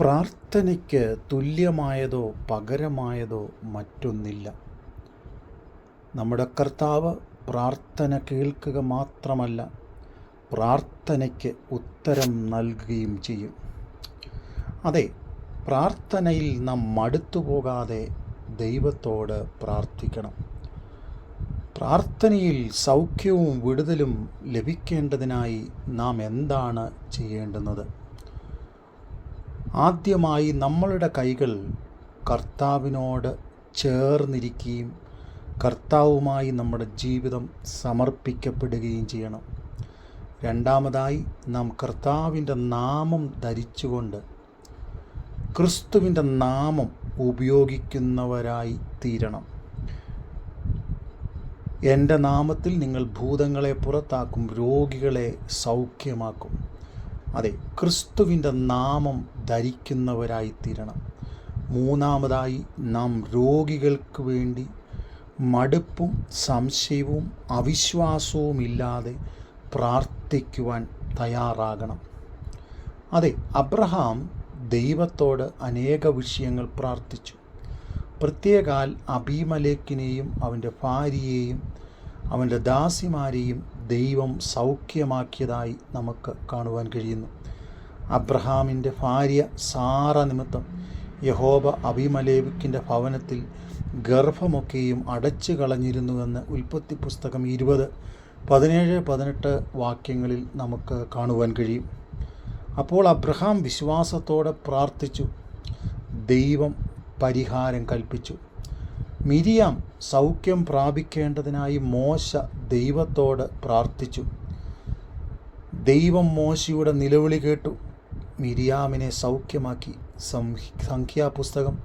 പ്രാർത്ഥനയ്ക്ക് തുല്യമായതോ പകരമായതോ മറ്റൊന്നില്ല. നമ്മുടെ കർത്താവ് പ്രാർത്ഥന കേൾക്കുക മാത്രമല്ല പ്രാർത്ഥനയ്ക്ക് ഉത്തരം നൽകുകയും ചെയ്യും. അതെ പ്രാർത്ഥനയിൽ നാം മടുത്തു പോകാതെ ദൈവത്തോട് പ്രാർത്ഥിക്കണം. പ്രാർത്ഥനയിൽ സൗഖ്യവും വിടുതലും ലഭിക്കേണ്ടതിനായി നാം എന്താണ് ചെയ്യേണ്ടുന്നത്? ആദ്യമായി നമ്മളുടെ കൈകൾ കർത്താവിനോട് ചേർന്നിരിക്കുകയും കർത്താവുമായി നമ്മുടെ ജീവിതം സമർപ്പിക്കപ്പെടുകയും ചെയ്യണം. രണ്ടാമതായി നാം കർത്താവിന്റെ നാമം ധരിച്ചുകൊണ്ട് ക്രിസ്തുവിന്റെ നാമം ഉപയോഗിക്കുന്നവരായി തീരണം. എന്റെ നാമത്തിൽ നിങ്ങൾ ഭൂതങ്ങളെ പുറത്താക്കും രോഗികളെ സൗഖ്യമാക്കും. അതെ ക്രിസ്തുവിന്റെ നാമം ധരിക്കുന്നവരായി തീരണം മൂന്നാമതായി നാം രോഗികൾക്ക് വേണ്ടി മടുപ്പും സംശയവും അവിശ്വാസവും ഇല്ലാതെ പ്രാർത്ഥിക്കുവാൻ തയ്യാറാകണം. അതെ അബ്രഹാം ദൈവത്തോട് അനേക വിഷയങ്ങൾ പ്രാർത്ഥിച്ചു. പ്രത്യേകാൽ അബീമലേക്കിനെയും അവന്റെ ഭാര്യയെയും അവന്റെ ദാസിമാരെയും ദൈവം സൗഖ്യമാക്കിയതായി നമുക്ക് കാണുവാൻ കഴിയുന്നു. അബ്രഹാമിന്റെ ഭാര്യ സാറ നിമിത്തം യഹോബ അഭിമലേബിക്കിന്റെ ഭവനത്തിൽ ഗർഭമൊക്കെയും അടച്ചു കളഞ്ഞിരുന്നുവെന്ന് ഉൽപ്പത്തി പുസ്തകം ഇരുപത് പതിനേഴ് പതിനെട്ട് വാക്യങ്ങളിൽ നമുക്ക് കാണുവാൻ കഴിയും. അപ്പോൾ അബ്രഹാം വിശ്വാസത്തോടെ പ്രാർത്ഥിച്ചു. ദൈവം പരിഹാരം കൽപ്പിച്ചു. മിരിയാം സൗഖ്യം പ്രാപിക്കേണ്ടതിനായി മോശ ദൈവത്തോട് പ്രാർത്ഥിച്ചു. ദൈവം മോശയുടെ നിലവിളി കേട്ടു. മിരിയാമിനെ സൗഖ്യമാക്കി. സംഖ്യാപുസ്തകം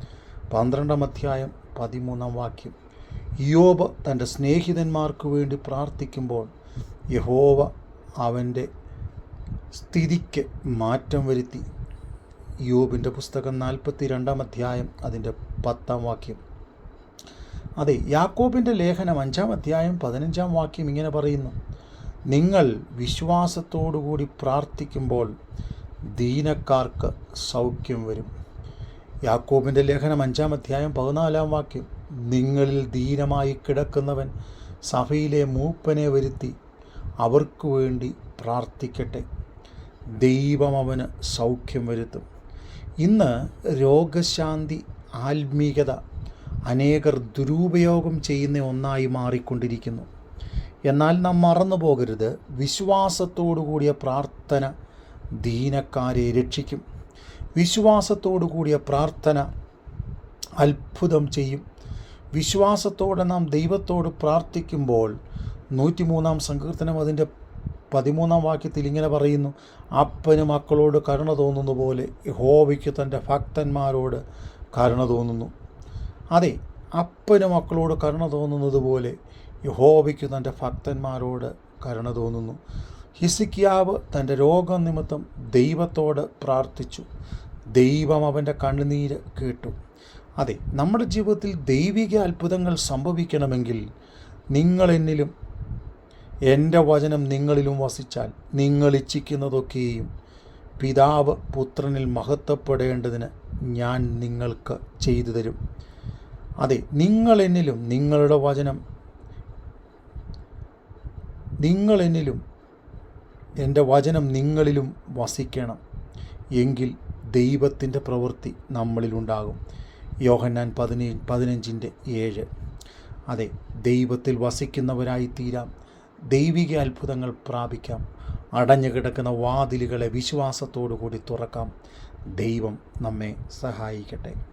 പന്ത്രണ്ടാം അധ്യായം പതിമൂന്നാം വാക്യം. യോബ് തന്റെ സ്നേഹിതന്മാർക്ക് വേണ്ടി പ്രാർത്ഥിക്കുമ്പോൾ യഹോവ അവന്റെ സ്ഥിതിക്ക് മാറ്റം വരുത്തി. യോബിന്റെ പുസ്തകം നാൽപ്പത്തി രണ്ടാം അധ്യായം അതിന്റെ പത്താം വാക്യം. അതെ യാക്കോബിന്റെ ലേഖനം അഞ്ചാം അധ്യായം പതിനഞ്ചാം വാക്യം ഇങ്ങനെ പറയുന്നു. നിങ്ങൾ വിശ്വാസത്തോടുകൂടി പ്രാർത്ഥിക്കുമ്പോൾ ദീനക്കാർക്ക് സൗഖ്യം വരും. യാക്കോബിന്റെ ലേഖനം അഞ്ചാം അധ്യായം പതിനാലാം വാക്യം. നിങ്ങളിൽ ദീനമായി കിടക്കുന്നവൻ സഭയിലെ മൂപ്പനെ വരുത്തി അവർക്ക് വേണ്ടി പ്രാർത്ഥിക്കട്ടെ. ദൈവം അവന് സൗഖ്യം വരുത്തും. ഇന്ന് രോഗശാന്തി ആത്മീകത അനേകർ ദുരുപയോഗം ചെയ്യുന്ന ഒന്നായി മാറിക്കൊണ്ടിരിക്കുന്നു. എന്നാൽ നാം മറന്നു പോകരുത്. വിശ്വാസത്തോടു കൂടിയ പ്രാർത്ഥന ദീനക്കാരെ രക്ഷിക്കും. വിശ്വാസത്തോടു കൂടിയ പ്രാർത്ഥന അത്ഭുതം ചെയ്യും. വിശ്വാസത്തോടെ നാം ദൈവത്തോട് പ്രാർത്ഥിക്കുമ്പോൾ നൂറ്റിമൂന്നാം സങ്കീർത്തനം അതിന്റെ പതിമൂന്നാം വാക്യത്തിൽ ഇങ്ങനെ പറയുന്നു അപ്പന് മക്കളോട് കരുണ തോന്നുന്ന പോലെ ഹോവിക്ക് തന്റെ ഭക്തന്മാരോട് കരുണ തോന്നുന്നു. അതെ അപ്പന് മക്കളോട് കരുണ തോന്നുന്നത് പോലെ യഹോവയ്ക്ക് തന്റെ ഭക്തന്മാരോട് കരുണ തോന്നുന്നു. ഹിസിക്കിയാവ് തന്റെ രോഗം നിമിത്തം ദൈവത്തോട് പ്രാർത്ഥിച്ചു. ദൈവം അവന്റെ കണ്ണുനീര് കേട്ടു. അതെ നമ്മുടെ ജീവിതത്തിൽ ദൈവിക അത്ഭുതങ്ങൾ സംഭവിക്കണമെങ്കിൽ നിങ്ങൾ എന്നിലും എന്റെ വചനം നിങ്ങളിലും വസിച്ചാൽ നിങ്ങൾ ഇച്ഛിക്കുന്നതൊക്കെയും പിതാവ് പുത്രനിൽ മഹത്വപ്പെടേണ്ടതിന് ഞാൻ നിങ്ങൾക്ക് ചെയ്തു തരും. അതെ നിങ്ങൾ എന്നിലും നിങ്ങളുടെ വചനം നിങ്ങൾ എന്നിലും എന്റെ വചനം നിങ്ങളിലും വസിക്കണം എങ്കിൽ ദൈവത്തിന്റെ പ്രവൃത്തി നമ്മളിലുണ്ടാകും. യോഹന്നാൻ പതിനേ പതിനഞ്ചിന്റെ ഏഴ്. അതെ ദൈവത്തിൽ വസിക്കുന്നവരായി തീരാം ദൈവിക അത്ഭുതങ്ങൾ പ്രാപിക്കാം. അടഞ്ഞു കിടക്കുന്ന വാതിലുകളെ വിശ്വാസത്തോടു കൂടി തുറക്കാം. ദൈവം നമ്മെ സഹായിക്കട്ടെ.